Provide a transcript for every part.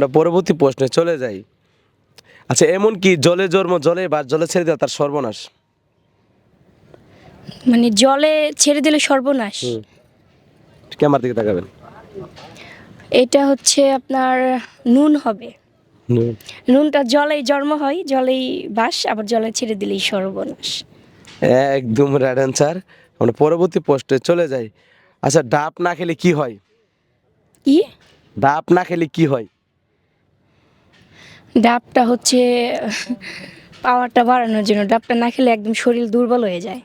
আমরা পরবর্তী প্রশ্নে চলে যাই। আচ্ছা এমন কি জলে জন্ম জলে বা জলে ছেড়ে দেওয়া তার সর্বনাশ? মানে জলে ছেড়ে দিলে সর্বনাশ। ক্যামেরার দিকে তাকাবেন। এটা হচ্ছে আপনার নুন হবে। নুনটা জলেই জন্ম হয় জলেই বাস আবার জলে ছেড়ে দিলেই সর্বনাশ। একদম রাইট অ্যান্সার আমরা পরবর্তী প্রশ্নে চলে যাই। আচ্ছা ডাব না খেলে কি হয়? কি? ডাব না খেলে কি হয়? ডাবটা হচ্ছে পাওয়ারটা বাড়ানোর জন্য। ডাবটা না খেলে একদম শরীর দুর্বল হয়ে যায়।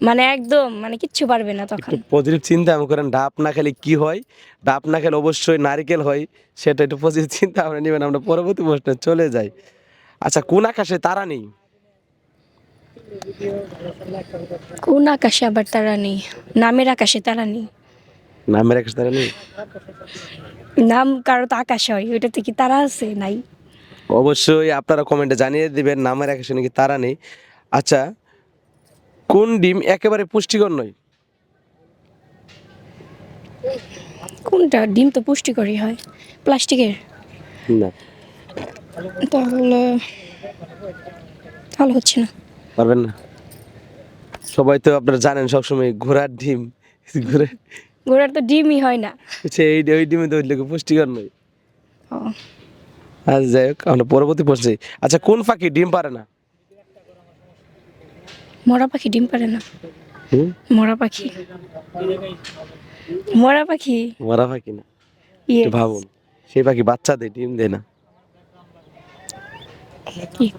মানে একদম মানে কিচ্ছু পারবে না তখন। পজিটিভ চিন্তা আমি করেন ডাব না খেলে কি হয়? ডাব না খেলে অবশ্যই নারকেল হয় সেটা একটু পজিটিভ চিন্তা ভাবনা নেবেন আমরা পরবর্তী প্রশ্নে চলে যাই। আচ্ছা কোন আকাশে তারা নেই? কোন আকাশে আবার তারা নেই? নামের আকাশে তারা নেই। নামের আকাশে তারা নেই? নাম কারও তো আকাশ হয় ওইটাতে কি তারা আছে? নাই। অবশ্যই আপনারা কমেন্টে জানিয়ে দিবেন নামের আকাশে নাকি তারা নেই। আচ্ছা কোন ডিম একেবারে পুষ্টিকর নয়? কোনটা? ডিম তো পুষ্টিকরই হয় প্লাস্টিকের। না। তাহলে তাহলে হচ্ছে না। পারবেন না। সবাই তো আপনারা জানেন সবসময় ঘোড়ার ডিম ঘুরে ঘোড়ার তো ডিমই হয় না। সে এই ওই ডিমে তো ওইগুলো পুষ্টিকর নয়। ও, আচ্ছা যাই হোক আমরা পরবর্তী প্রশ্নে আচ্ছা কোন পাখি ডিম পারে না? মরা পাখি ডিম পারে না। মরা পাখি। মরা পাখি? মরা পাখি না। ভাবুন সেই পাখি বাচ্চা দেয় ডিম দেয় না।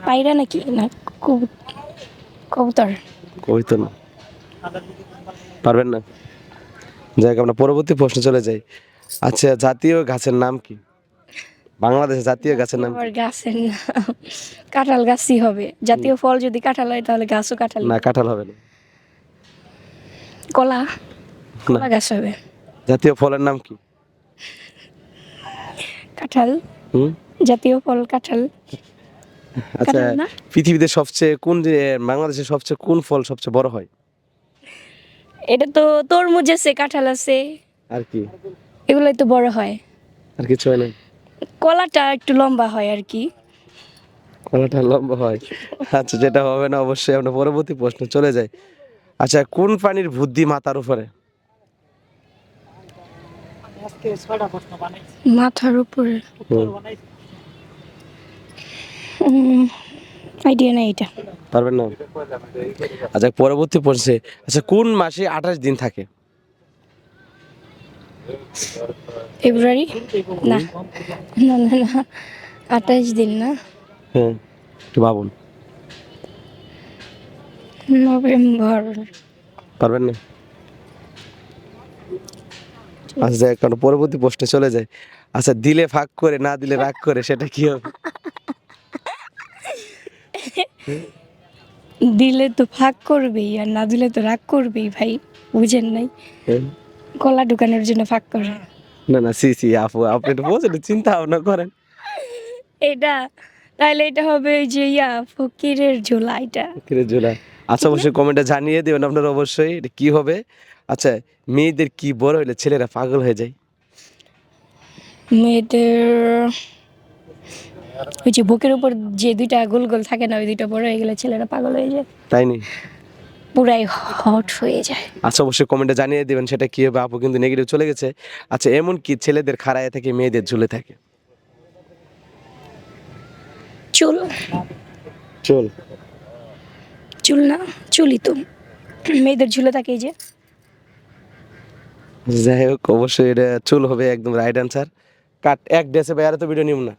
পায়রা নাকি? না কবু- কবুতর। কই তো না। পারবেন না? যাই হোক আমরা পরবর্তী প্রশ্নে চলে যাই। আচ্ছা জাতীয় গাছের নাম কি? বাংলাদেশের জাতীয় গাছের নাম কি? গাছের নাম কাঁঠাল গাছই হবে। জাতীয় ফল যদি কাঁঠাল হয় তাহলে গাছও কাঁঠাল। না কাঁঠাল হবে না। কলা। কলা গাছ হবে। জাতীয় ফলের নাম কি? কাঁঠাল। হুম? জাতীয় ফল কাঁঠাল। আচ্ছা? পৃথিবীতে সবচেয়ে কোন যে বাংলাদেশের সবচেয়ে কোন ফল সবচেয়ে বড় হয়? এটা তো তরমুজ আছে কাঁঠাল আছে। আর কি? এগুলোই তো বড় হয়। আর কিছু হয় না কলাটা একটু লম্বা হয় আর কি। কলাটা লম্বা হয়। আচ্ছা যেটা হবে না অবশ্যই আমরা পরবর্তী প্রশ্ন চলে যাই। আচ্ছা কোন প্রাণীর বুদ্ধি মাথার উপরে? মাথার উপরে। আইডিয়া নেই এটা। পারবেন না? আচ্ছা পরবর্তী প্রশ্নে আচ্ছা কোন মাসে আঠাশ দিন থাকে? ফেব্রুয়ারি না। না না না। আঠাশ দিন না? হ্যাঁ একটু ভাবুন। নভেম্বর। পারবেন না? আচ্ছা যাই আমরা পরবর্তী প্রশ্নে চলে যায় আচ্ছা দিলে ভাগ করে না দিলে রাগ করে সেটা কি হবে? দিলে তো ফাঁক করবেই আর না দিলে তো রাগ করবেই ভাই। বুঝেন নাই? কলা ঢুকানোর জন্য ফাঁক করে। না না সি সি আপু আপনি একটু বোঝেন চিন্তা ভাবনা করেন। এটা তাহলে এটা হবে ওই যে ইয়া ফকিরের ঝোলা এটা। কিরে জোলা আচ্ছা অবশ্যই কমেন্টে জানিয়ে দেবেন আপনারা অবশ্যই এটা কি হবে? আচ্ছা মেয়েদের কি বড় হলে ছেলেরা পাগল হয়ে যায়? মেয়েদের ওই যে বুকের উপর যে দুইটা গোল গোল থাকে না ওই দুইটা বড় হয়ে গেলে ছেলেরা পাগল হয়ে যায়। তাই নি? পুরাই হট হয়ে যায়। আচ্ছা অবশ্যই কমেন্টে জানিয়ে দেবেন সেটা কি হবে। আপু কিন্তু নেগেটিভ চলে গেছে। আচ্ছা এমন কি ছেলেদের খাড়ায় থাকে মেয়েদের ঝুলে থাকে? চুল। চল? চুল না চুলই তো। মেয়েদের ঝুলে থাকে এই যে। যাই হোক অবশ্যই এটা চুল হবে একদম রাইট অ্যান্সার কাট এক ডেসে বাইরে তো ভিডিও নিব না।